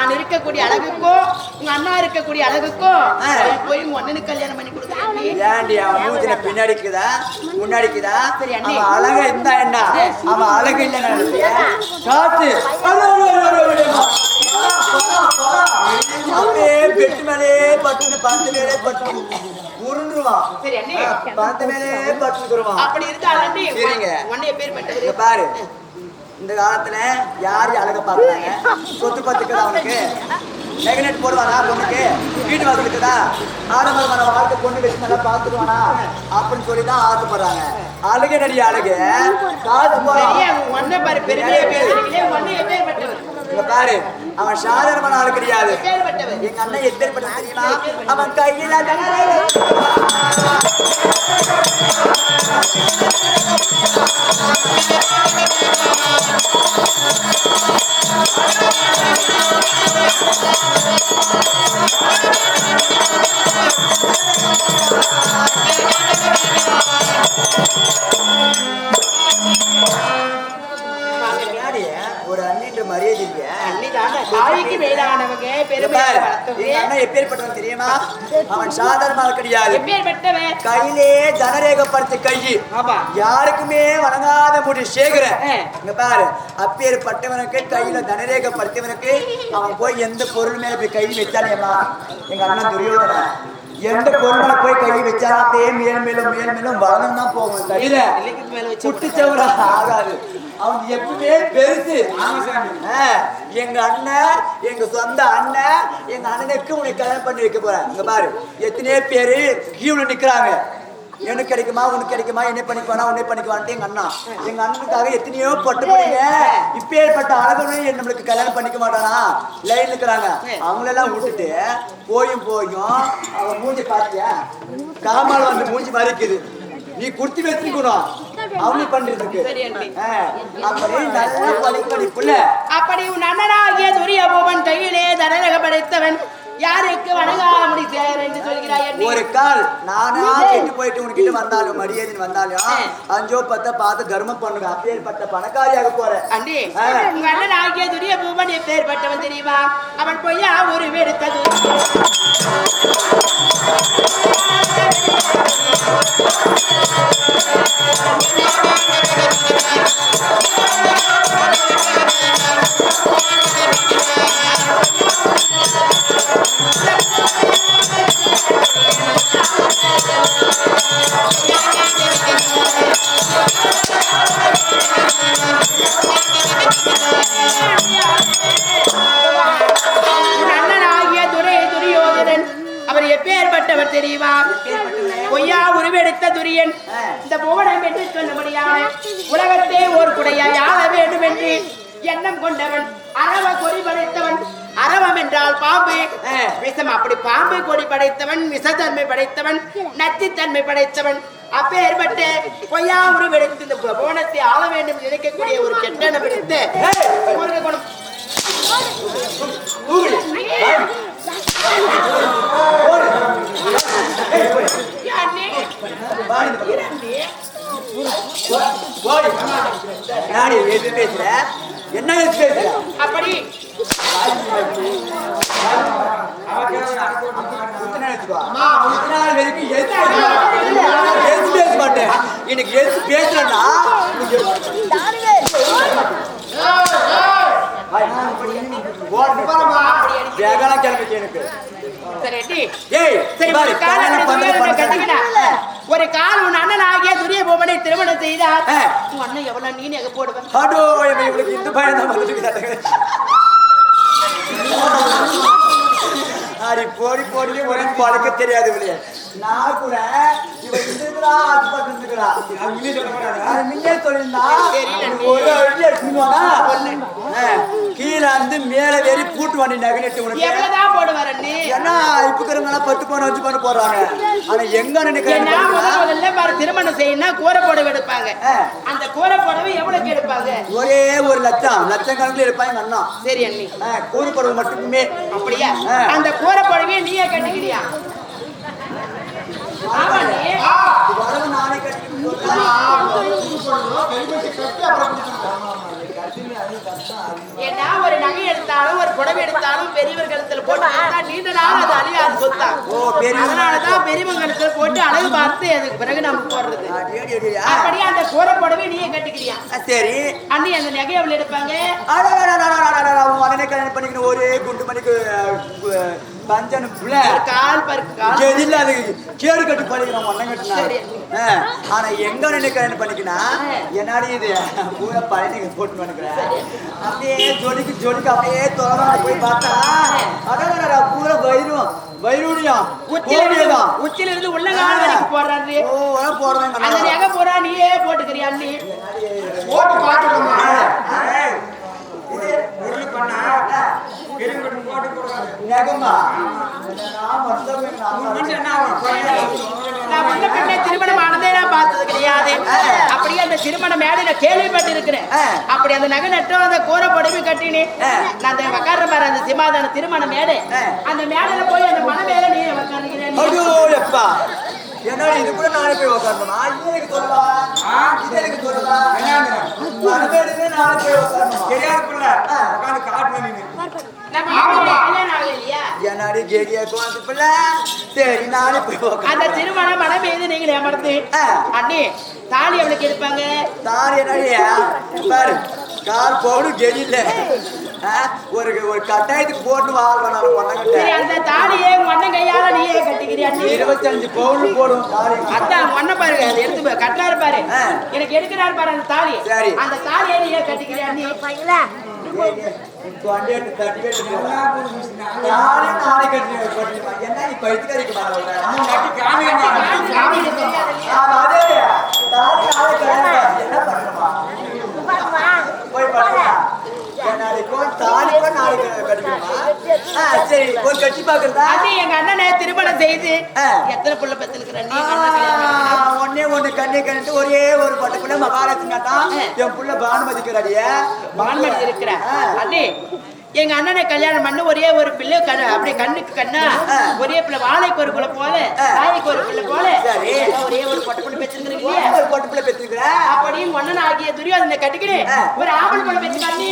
நான் இருக்கக்கூடிய அழகுக்கும் உங்க அண்ணா இருக்கக்கூடிய அழகுக்கும். போய் உங்க அண்ணனுக்கு கல்யாணம் பண்ணி கொடுக்குறேன் ஏண்டி அவன் மூஞ்சில பின்னாடிக்குதா? முன்னாடிக்குதா? சரி, அண்ணே. அவன் அழகா இருந்தா என்ன? அவன் அழகு இல்ல நினைப்பியா காத்து hello, hello, hello, hello, hello. அப்படியே பெட்டு மேலே பட்டு பந்து மேலே பட்டு உருண்டுருவான். சரி அண்ணே. பந்து மேலே பட்டுக்குருவான் அப்படி இருந்தாலும் சரிங்க. உன்னைய பேர் பாரு. இந்த காலத்துல யார் அழக பாக்குறாங்க சொத்து பத்துக்குதா அவனுக்கு நெகனெட் போடுவானா பொண்ணுக்கு? வீட்டு வாசலுக்குதா? ஆடம்பரமான வாழ்க்கை பொண்ணு வச்சு நல்லா பாத்துக்குவானா அப்படின்னு சொல்லி தான் ஆசைப்படுறாங்க. அழகு நடி அழகு. காசு பெரிய அண்ணன் பாரு அண்ணன் பேர். அவன் சாதாரணமான ஆளு கிடையாது. எங்க அண்ணன் எப்பேற்பட்ட தெரியுமா? அவன் கையில முன்னாடி அவன் சாதாரண ஆள் கிடையாது கையிலே ஜனரேகப்படுத்த கை. யாருக்குமே வணங்காத முடி. சேகர. இங்க பாரு. அப்பேற்பட்டவனுக்கு கையில தனரேகப்படுத்தவனுக்கு அவன் போய் எந்த பொருள் மேல போய் கை வச்சானேமா எங்க அண்ணன் துரியோதன எந்த பொருள் போய் கை வச்சாலும் அப்படியே மேலும் மேலும் மேலும் மேலும் வளர்ந்து தான் போகும் வச்சு குட்டிச்சவரா ஆகாது. அவன் எப்பவுமே பெருசு. எங்க அண்ணன் எங்க சொந்த அண்ணன் எங்க அண்ணனுக்கு உனக்கு கல்யாணம் பண்ணி வைக்க போறேன். இங்க பாரு எத்தனையோ பேரு கீழே நிக்கிறாங்க. எனக்கு கிடைக்குமா உனக்கு கிடைக்குமா என்ன பண்ணிக்குவானா உன்னை பண்ணிக்குவான்ட்டு எங்க அண்ணா. எங்க அண்ணனுக்காக எத்தனையோ பட்டு படிங்க. இப்பேற்பட்ட அழகனும் நம்மளுக்கு கல்யாணம் பண்ணிக்க மாட்டானா? லைன் இருக்கிறாங்க. அவங்களெல்லாம் விட்டுட்டு போயும் போயும் அவன் மூஞ்சி பாத்தியா காமால் வந்து மூஞ்சி மறைக்குது நீ குடுத்து வச்சுக்கணும் அவனி பண்றதுக்கு அப்படி நல்லா உன் அண்ணனாகிய துரிய பூவன் கையிலே தனரக படைத்தவன் யாருக்கு வணங்காமடி என்று சொல்கிறாய். ஒரு கால் நானா கெட்டு போயிட்டு உனக்கிட்ட வந்தாலும் மரியாதைன்னு வந்தாலும் அஞ்சோ பத்த பார்த்து தர்மம் பண்ணுங்க அப்பேற்பட்ட பணக்காரியாக போற அண்டி. உங்க அண்ணன் ஆகிய துரிய பூவன் எப்பேற்பட்டவன் தெரியுமா அவன் பொய்யா ஒரு வெடுத்தது உன் எண்ணம் கொண்டவன் அரவ கொடி படைத்தவன் அரவம் என்றால் பாம்பு விஷம் அப்படி பாம்பு கொடி படைத்தவன் விஷத்தன்மை படைத்தவன் நச்சுத்தன்மை படைத்தவன் அப்பேற்பட்ட பொய்யா உருவெடுத்து இந்த புவனத்தை ஆள வேண்டும் நினைக்கக்கூடிய ஒரு கெட்டனம் எடுத்து நாடி எது பேசுற என்ன அப்படி. வரைக்கும் எது பேசுற? எது பேச வேகலாம் கிளம்பிச்சு எனக்கு. ஒரு கால் உன் அண்ணன் ஆகிய துரிய பூமனை திருமணம் செய்தார். உன் அண்ணன் எவ்வளவு நீ போடுவேன் அடோ இவளுக்கு இந்த பையன் தான் வந்துட்டு அடி போடி போடி உனக்கு பழக்க தெரியாது நான் கூட கீழே வந்து மேல வேறி பூட்டு வண்டி நகனிட்டு உனக்கு ஏன்னா இப்ப இருக்கிறவங்க பத்து பணம் அஞ்சு பணம் ஆனா எங்க நினைக்கிறேன் திருமணம் செய்யணும்னா கூரை புடவை எடுப்பாங்க அந்த கூரை புடவை எடுப்பாங்க ஒரே ஒரு லட்சம் லட்சம் கணக்குல இருப்பாங்க அண்ணா சரி அண்ணி கூரை பருவம் மட்டுமே அப்படியா அந்த கூரை புடவையை நீயே கட்டிக்கிறியா నాని కట్టి కట్టి ஏன்னா ஒரு நகை எடுத்தாலும் ஒரு புடவை எடுத்தாலும் பெரியவர்களிடத்துல போட்டு நீண்ட நாள் அது அழியாது சொத்தா. அதனாலதான் பெரியவர்களிடத்துல போட்டு அழகு பார்த்து அதுக்கு பிறகு நம்ம போடுறது. அப்படியே அந்த கூற புடவை நீங்க கட்டிக்கிறியா? சரி. அண்ணி அந்த நகை எவ்வளவு எடுப்பாங்க? பண்ணிக்கணும். ஒரு குண்டு மணிக்கு பஞ்சன் புள்ள. கால் பருக்கு இல்ல அது கேடு கட்டு பண்ணிக்கிறோம் ஒன்ன கட்டினா ஆனா எங்க நினைக்கிறேன்னு பண்ணிக்கினா என்னாடி இது? பூரா பழனி போட்டு பண்ணுக்கிறேன் அப்படியே ஜொலிக்கு ஜொலிக்கு அப்படியே தொடர்ந்து போய் பார்த்தா அடடடடா பூரா வைரும் வைரூடியம் இருந்து உச்சில இருந்து உள்ள கால் வரைக்கும் போடுறாரு. ஓ உரம் போடுறேன் அந்த நகை பூரா நீயே போட்டுக்கிறியா அண்ணி? போட்டு பார்த்துக்கோமா நகமா நான் மட்டும் நான் முன்ன பின்ன திருமணம் ஆனதே நான் பார்த்தது கிடையாது. அப்படியே அந்த திருமண மேடையில கேள்விப்பட்டு இருக்கிறேன். அப்படி அந்த நகை நட்டம் அந்த கூரை புடவை கட்டினு. நான் அந்த உட்கார்ற பாரு அந்த சிமாதான திருமண மேடை. அந்த மேடையில போய் அந்த மன மேல நீ உட்காந்துக்கிறேன் ஐயோ எப்பா. என்னடா இது கூட நானே போய் உட்காரணுமா இது எனக்கு சொல்லவா இது எனக்கு சொல்லவா மனமேடுமே நானே போய் உட்காரணுமா தெரியாத பிள்ளை. உட்காந்து காட்டுன நீங்க என்னடி கேடியா பிள்ளை? சரி நானே போய் அந்த திருமண மன மீது நீங்கள் ஏமாறது. அண்ணி தாலி அவளுக்கு இருப்பாங்க தாரி என்னடியா? பாரு கார் போகணும் கெடியில ஒரு ஒரு கட்டாயத்துக்கு போட்டு வாழ்வேன் நான் சரி பொண்ணங்கிட்ட அந்த தாலியே அண்ணன் கையால நீயே கட்டிக்கிறியா இருபத்தஞ்சு பவுன் போடும் தாரி அதான் ஒன்ன பாருங்க அது எடுத்து பாரு, கட்டுறாரு பாரு. எனக்கு எடுக்கிறாரு பாரு அந்த தாலி. சரி. அந்த தாலியை நீயே கட்டிக்கிறியா நீ என்ன நீ பைத்தியக்காரிக்கு என்ன பண்ணுமா போய் பண்ணுவா திருமணம் செய்து. எத்தனை புள்ள பெற்றிருக்கிறேன் ஒன்னே ஒண்ணு கண்ணே கண்டு ஒரே ஒரு பட்டுக்குள்ள மகாலட்சுமி தான் என் புள்ள பானுமதிக்கிறாடிய பானுமதி இருக்கிற. அண்ணே எங்க அண்ணனை கல்யாணம் பண்ண ஒரே ஒரு பிள்ளை கண்ணு அப்படியே கண்ணுக்கு கண்ணா. ஒரே பிள்ளை வாழைக்கு ஒரு பிள்ளை போல. தாய்க்கு ஒரு பிள்ளை போல. ஒரே ஒரு பொட்டை பிள்ளை பெற்றிருக்கிறீங்க? ஒரு பொட்டு பிள்ளை பெற்றுக்கிற அப்படியும் ஒன்னன் ஆகிய துரியோதனை கட்டிக்கிட்டு. ஒரு ஆம்பளை பிள்ளை பெற்றுக்காண்டி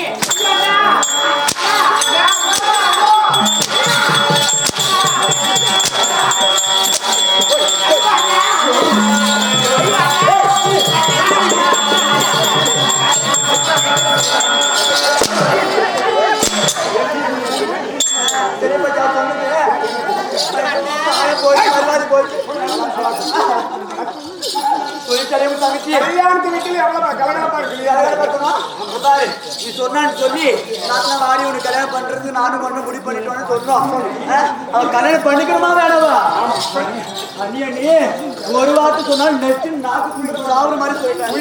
எவ்வளவு கலகலப்பா இருக்கு இல்லையா? பாரு, நீ சொன்னான்னு சொல்லி நான் வாடி உனக்கு கல்யாணம் பண்றதுக்கு நானும் ஒண்ணு முடிவு பண்ணிட்டோன்னு சொன்னோம்? அவன் கல்யாணம் பண்ணிக்கணுமா வேணாமா? அண்ணி அண்ணி ஒரு வார்த்தை சொன்னால் நெச்சு நாக்கு குடிக்க சாவுற மாதிரி சொல்லிட்டேன்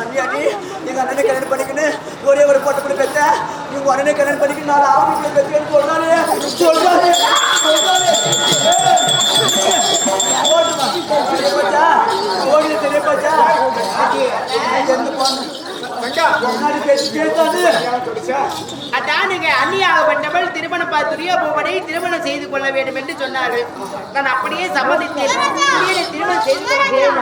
அண்ணியாடி எங்க அண்ணனை கல்யாணம் பண்ணிக்கின்னு ஒரே ஒரு போட்டு பண்ணி பெத்த நீங்க உடனே கல்யாணம் பண்ணிக்கிட்டு நான் ஆவணி பெத்தேன்னு சொன்னாலே சொல்றாரு ஓடுமா ஓடுமா தெரியப்பாச்சா எந்த போன அதானுங்க அந்நியாகப்பட்டவள் திருமண பாத்துரியோ போவனை திருமணம் செய்து கொள்ள வேண்டும் என்று சொன்னார்கள். நான் அப்படியே சம்மதித்தேன். திருமணம் செய்து கொள்கிறேன்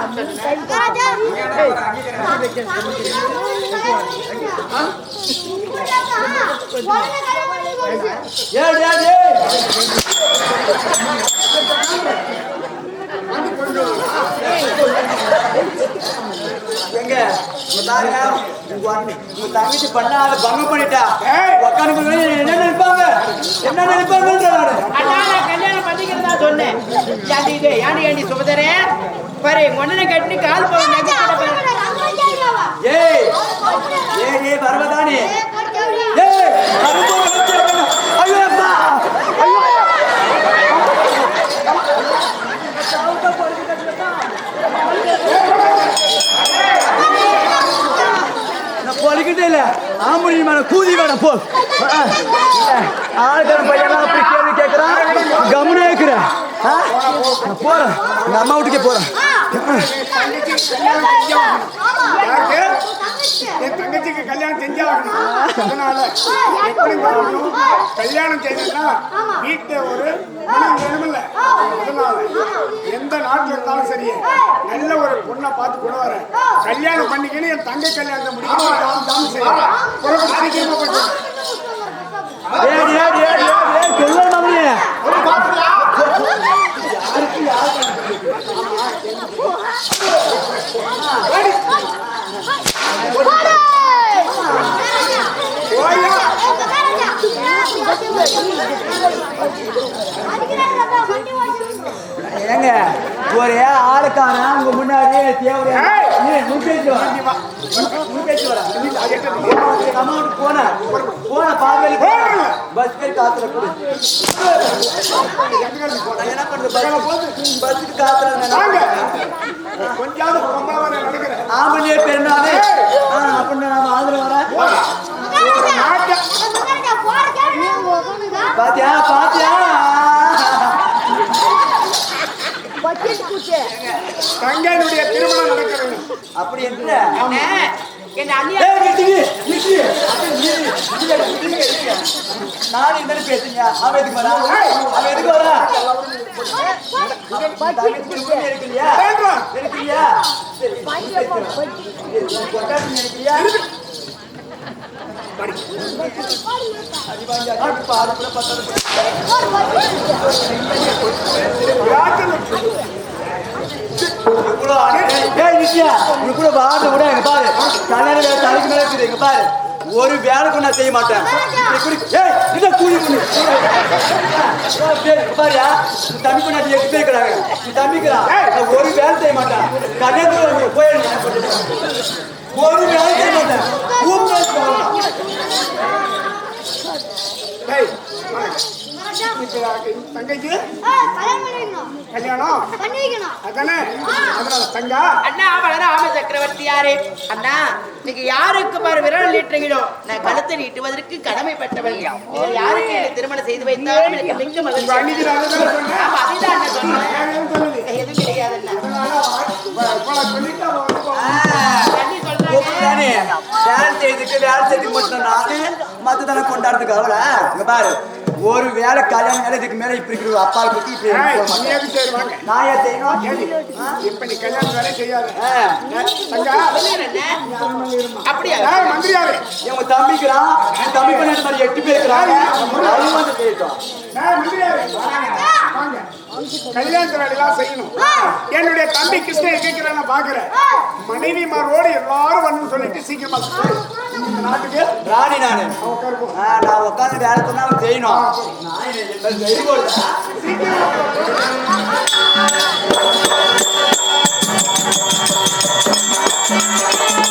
என்ன நினைப்பாங்க? என்ன சொன்னேன். ஏன்டி இது? ஏன்டி ஏன்டி சுபதரே? கட்டி கால் போக ஏய் ஏய் பரவதானே ஏய் ஆம்பளை மேல கூதி வேட போ. ஆளுக்கார பையன் அப்படி கேள்வி கேட்கிறான் கம்முனே இருக்கிறேன் போறேன். எங்க அம்மா வீட்டுக்கே போறேன். என் தங்கச்சிக்கு கல்யாணம் செஞ்சாகணும் அதனால எப்படி வரணும் கல்யாணம் செய்யணும்னா வீட்டுல ஒரு மனம் வேணுமில்ல அதனால எந்த நாட்டுல இருந்தாலும் சரி நல்ல ஒரு பொண்ணை பார்த்து கூட வரேன் கல்யாணம் பண்ணிக்கின்னு என் தங்கை கல்யாணத்தை முடிக்கணும் புறப்பட்டு சீக்கிரமா போயிட்டு போயா ஏங்க ஒரே ஆளுக்கான உங்க முன்னாடியே தேவையா வர போன போன பாதையில பஸ் பேர் காத்துல கொடு என்ன பண்றது பஸ் பஸ்ஸுக்கு காத்துல வர நடக்கிறேன் ஆமணியே பெருநாளே அப்படின்னு நான் ஆதரவு நாட்டை பாத்தியா பாத்தியா தங்கையினுடைய திருமணம் நடக்கிறது. அப்படி என்று. நானும் இந்த பேசுங்க. அவன் எதுக்கு வரா? அவன் எதுக்கு வரா? தங்கச்சி உண்மையா இருக்கு இல்லையா? வேண்டாம். கூட ஏய், நித்யா, கூட வார்த்தை பாரு. தலைக்கு மேல இருக்குது, இங்க பாரு. ஒரு வேலை கூட நான் செய்ய மாட்டேன் இப்படி ஏய், சரி, தம்பி பொண்டாட்டி எட்டு பேர் இருக்கிறாங்க. தம்பிக்கிறா, ஒரு வேலை செய்ய மாட்டேன் கல்யாணத்துல போயிடுங்க ஒரு வேலை செய்ய மாட்டேன் உன் தங்கைக்கு கல்யாணம் அதானே? அதனால தங்கா. அண்ணா பலராம சக்கரவர்த்தியாரே அண்ணா நீங்க யாருக்கு பாரு விரல் நீட்டுறீங்களோ? நான் கழுத்தை நீட்டுவதற்கு கடமைப்பட்டவள். யாருக்கு திருமணம் செய்து வைத்தாலும் எனக்கு மிக்க மகிழ்ச்சி. அதுதான் சொன்னேன். எதுவும் கிடையாது வேலை செய்யறதுக்கு வேலை செய்யறதுக்கு மட்டும் நானு. மத்ததெல்லாம் கொண்டாடுறதுக்கு அவள பாரு. ஒரு வேலை கல்யாணம் வேலை இதுக்கு மேல இப்படி இருக்கிற அப்பா பத்தி வாங்க? நான் ஏன் செய்யணும் இப்ப நீ கல்யாணம் வேலை செய்யாத. அப்படியா? யார் மந்திரியாரு இவங்க தம்பிக்கிறான். என் தம்பி பண்ண மாதிரி எட்டு பேர் இருக்கிறாங்க. அவங்க வந்து வாங்க. கல்யாண வேலையெல்லாம் செய்யணும் என்னுடைய தம்பி கிருஷ்ணன் கேட்கிறேன் பாக்குறேன் மனைவிமாரோடு எல்லாரும் சொல்லிட்டு சீக்கிரமா சொல்லு. இந்த நாட்டுக்கு? ராணி நானு. நான் உட்காந்து வேலை சொன்னாலும் செய்யணும். சீக்கிரம்.